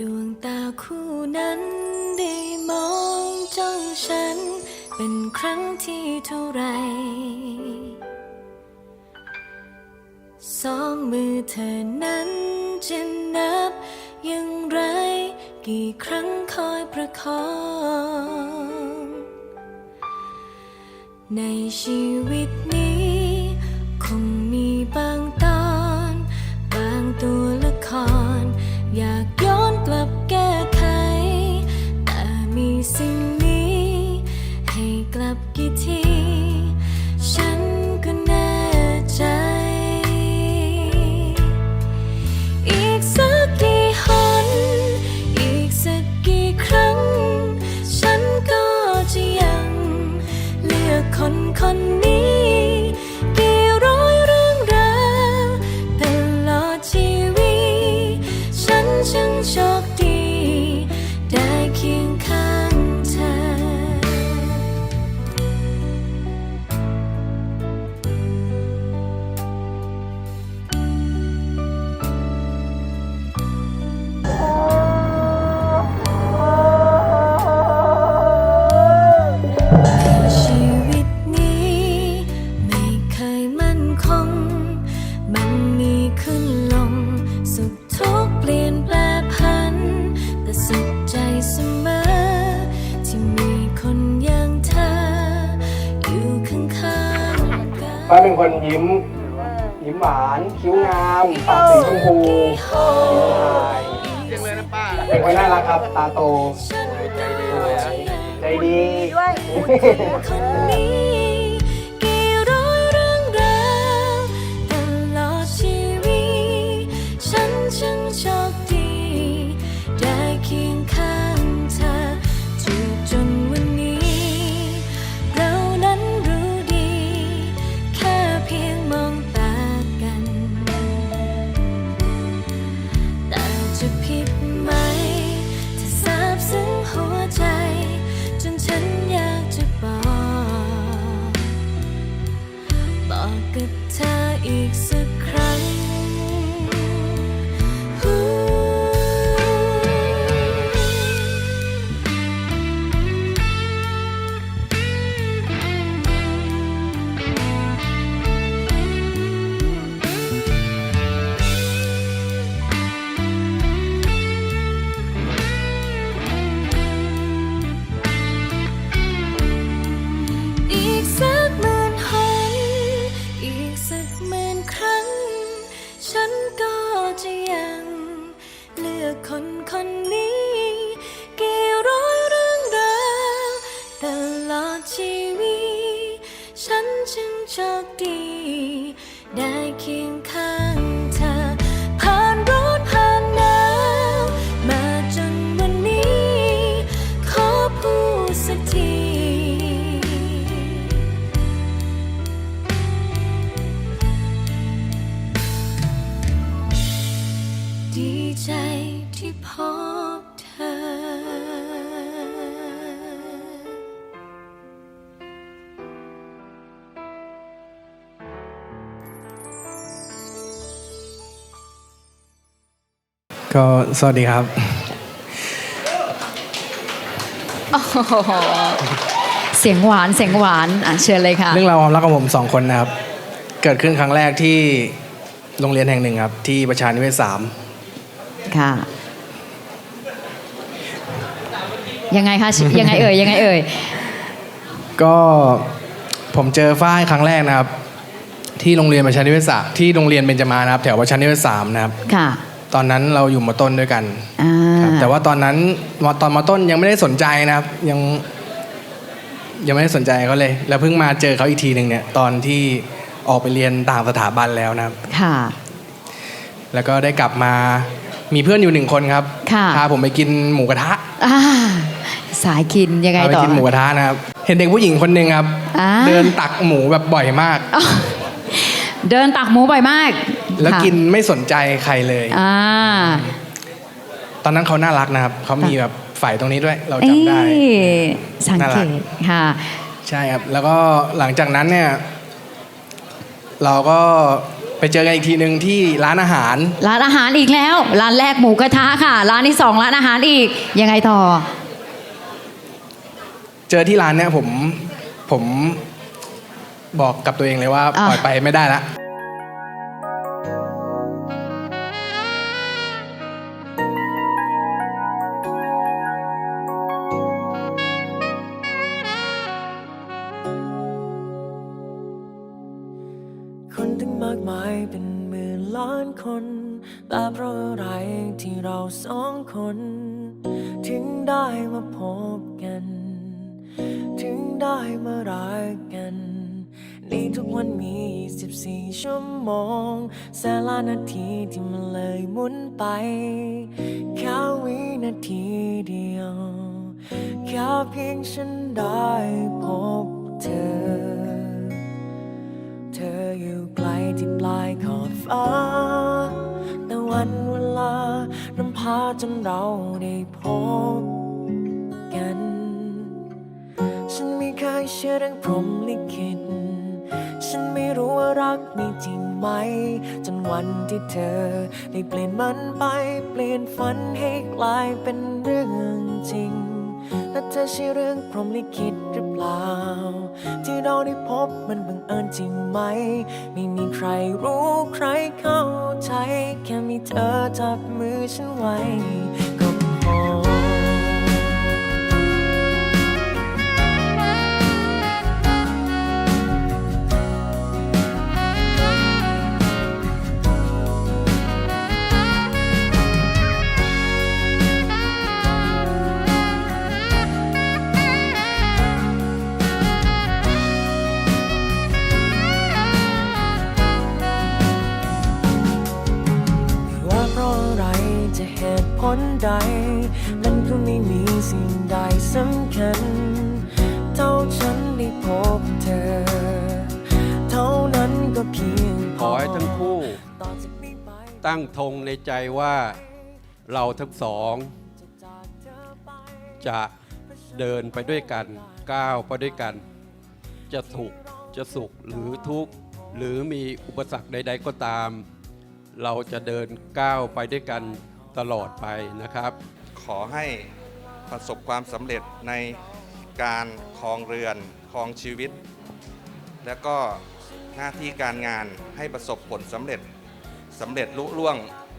ดวงตาคู่นั้นได้มองจ้องฉัน เป็นครั้งที่เท่าไร สองมือเธอนั้นจะนับอย่างไร กี่ครั้งคอยประคอง ในชีวิตนี้คง เป็นคนยิ้ม ยิ้มหวาน คิ้วงามปากสีชมพูยิ้มอายเสียงเลยนะป้าเป็นคนน่ารักครับ ตาโตฉันใจดีเลยอะใจดีคนนี้ คนคนนี้ กี่ร้อยเรื่องราวตลอดชีวิต ฉันจึงโชคดี ได้เคียง พบเธอ ก็สวัสดีครับ โอ้โหเสียงหวานเสียงหวานอะเชิญเลยค่ะ เรื่องราวความรักของผมสองคนนะครับ เกิดขึ้นครั้งแรกที่โรงเรียนแห่งหนึ่งครับ ที่ประชานิเวศสามค่ะ ยังไงคะยังไงเอ่ยยังไงเอ่ยก็ผมเจอฝ้ายครั้งแรกนะครับ ที่โรงเรียนประชานิเวศสามที่โรงเรียนเบญจมานะครับ แถวประชานิเวศสามนะครับค่ะ ตอนนั้นเราอยู่มต้นด้วยกันอ่าครับแต่ว่าตอนนั้นมตอนมต้นยังไม่ได้สนใจนะครับ ยัง ยังไม่ได้สนใจเขาเลย แล้วเพิ่งมาเจอเขาอีกทีหนึ่งเนี่ย ตอนที่ออกไปเรียนต่างสถาบันแล้วนะครับค่ะ แล้วก็ได้กลับมามีเพื่อนอยู่หนึ่งคนครับค่ะพาผมไปกินหมูกระทะอ่า สายกินยังไงพาไปต่อกินหมูกระทะนะครับ เห็นเด็กผู้หญิงคนหนึ่งครับ อ่า เดินตักหมูแบบบ่อยมาก อ้าวเดินตักหมูบ่อยมากแล้วค่ะกินไม่สนใจใครเลยอ่า ตอนนั้นเขาน่ารักนะครับเขามีแบบฝ่ายตรงนี้ด้วยเราจำได้ เอ้ยสังน่าเกรักตค่ะ ใช่ครับ แล้วก็หลังจากนั้นเนี่ย เราก็ไปเจอกันอีกทีหนึ่งที่ร้านอาหาร ร้านอาหารอีกแล้ว ร้านแรกหมูกระทะค่ะ ร้านที่สองร้านอาหารอีกยังไงต่อ เจอที่ร้านเนี่ยผมผมบอกกับตัวเองเลยว่าอะปล่อยไปไม่ได้ละคนตั้งมากมายเป็นหมื่นล้านคน แต่เพราะอะไรที่เราสองคน ได้มารักกัน ในทุกวันมี 24 ชั่วโมงแสนล้านนาทีที่มันเลยหมุนไปแค่วินาทีเดียวแค่เพียงฉันได้พบเธอ เธออยู่ไกลที่ปลายขอบฟ้า แต่วันเวลานำพาจนเราได้พบ ชื่อเรื่องพรหมลิขิต ฉันไม่รู้ว่ารักมีจริงไหม จนวันที่เธอ ได้เปลี่ยนมันไป เปลี่ยนฝันให้กลายเป็นเรื่องจริง และเธอใช่เรื่องพรหมลิขิตหรือเปล่า ที่เราได้พบมันบังเอิญจริงไหม ไม่มีใครรู้ใครเข้าใจ แค่มีเธอจับมือฉันไว้ ใด มันก็ไม่มีสิ่งใดสำคัญ เท่าฉันได้พบเธอ เท่านั้นก็เพียงพขอให้ทั้งคู่ต่อจากนี้ไปตั้งธงในใจว่าเราทั้งสองจากเธอไป จะเดินไปด้วยกัน ก้าวไปด้วยกัน จะถูกข์จะสุขหรือทุกข์หรือมีอุปสรรคใด ๆก็ตาม เราจะเดินก้าวไปด้วยกัน ตลอดไปนะครับ ขอให้ประสบความสำเร็จในการครองเรือนครองชีวิต และก็หน้าที่การงานให้ประสบผลสำเร็จสำเร็จลุล่วง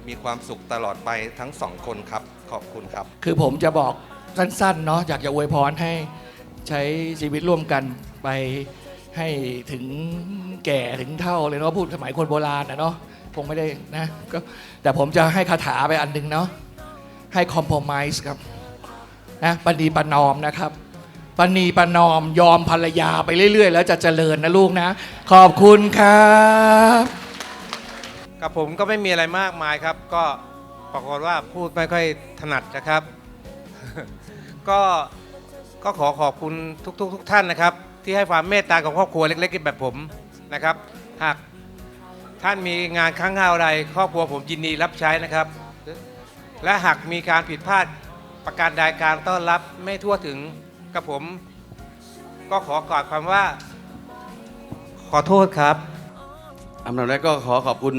มีความสุขตลอดไปทั้งสองคนครับ ขอบคุณครับ คือผมจะบอกสั้นๆเนาะอยากจะอวยพรให้ใช้ชีวิตร่วมกันไปให้ถึงแก่ถึงเท่าเลยเนาะพูดสมัยคนโบราณนะเนาะ คงไม่ได้นะก็แต่ผมจะให้คาถาไปอันหนึ่งเนาะให้คอม p r o m i s e ครับนะปณีประนอมนะครับปณีประนอมยอมภรรยาไปเรื่อย ๆ แล้วจะเจริญนะลูกนะ ขอบคุณครับกับผมก็ไม่มีอะไรมากมายครับ ก็ปรากฏว่าพูดไม่ค่อยถนัดนะครับ ก็ก็ขอขอบคุณทุกๆ ทุกท่านนะครับ ที่ให้ความเมตตากับครอบครัวเล็กๆแบบผมนะครับ หาก ท่านมีงานค้างคาวอะไรครอบครัวผมยินดีรับใช้นะครับ และหากมีการผิดพลาดประการใดการต้อนรับไม่ทั่วถึงกับผม ก็ขอกอดความว่า ขอโทษครับอันดับแรกก็ขอขอบคุณ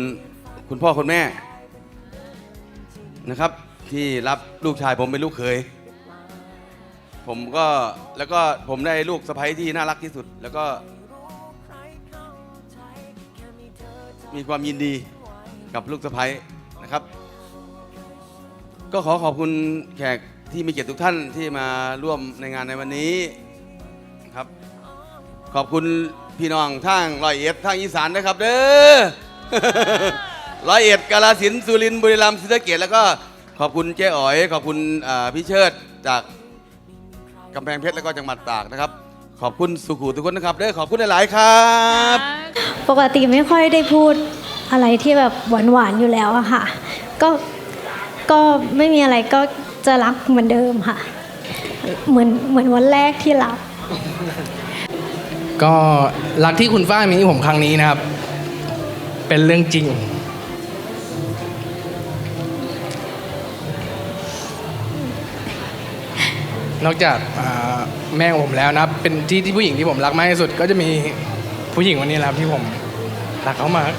คุณพ่อคุณแม่นะครับ ที่รับลูกชายผมเป็นลูกเขยผมก็แล้วก็ผมได้ลูกสะใภ้ที่น่ารักที่สุด แล้วก็ มีความยินดีกับลูกสะใภ้นะครับ ก็ขอขอบคุณแขกที่มีเกียรติทุกท่านที่มาร่วมในงานในวันนี้ครับ ขอบคุณพี่น้องทางร้อยเอ็ดทางอีสานนะครับ เด้อร้อยเอ็ดกาลสินสุรินบุรีรัมย์ศรีสะเกษแล้วก็ขอบคุณเจ๊อ๋อย ขอบคุณพี่เชิดจากกำแพงเพชรแล้วก็จังหวัดตากนะครับ ขอบคุณสุขุทุกคนนะครับเด้อขอบคุณหลาย ๆ ครับ ปกติไม่ค่อยได้พูดอะไรที่แบบหวานๆอยู่แล้วอะค่ะ ก็ก็ไม่มีอะไรก็จะรักเหมือนเดิมค่ะ เหมือนเหมือนวันแรกที่รัก ก็รักที่คุณฝ้ายมีให้ผมครั้งนี้นะครับ เป็นเรื่องจริง นอกจากแม่ของผมแล้วนะครับ เป็นที่ที่ผู้หญิงที่ผมรักมากที่สุด ก็จะมีผู้หญิงคนนี้แหละครับที่ผมรักเขามาก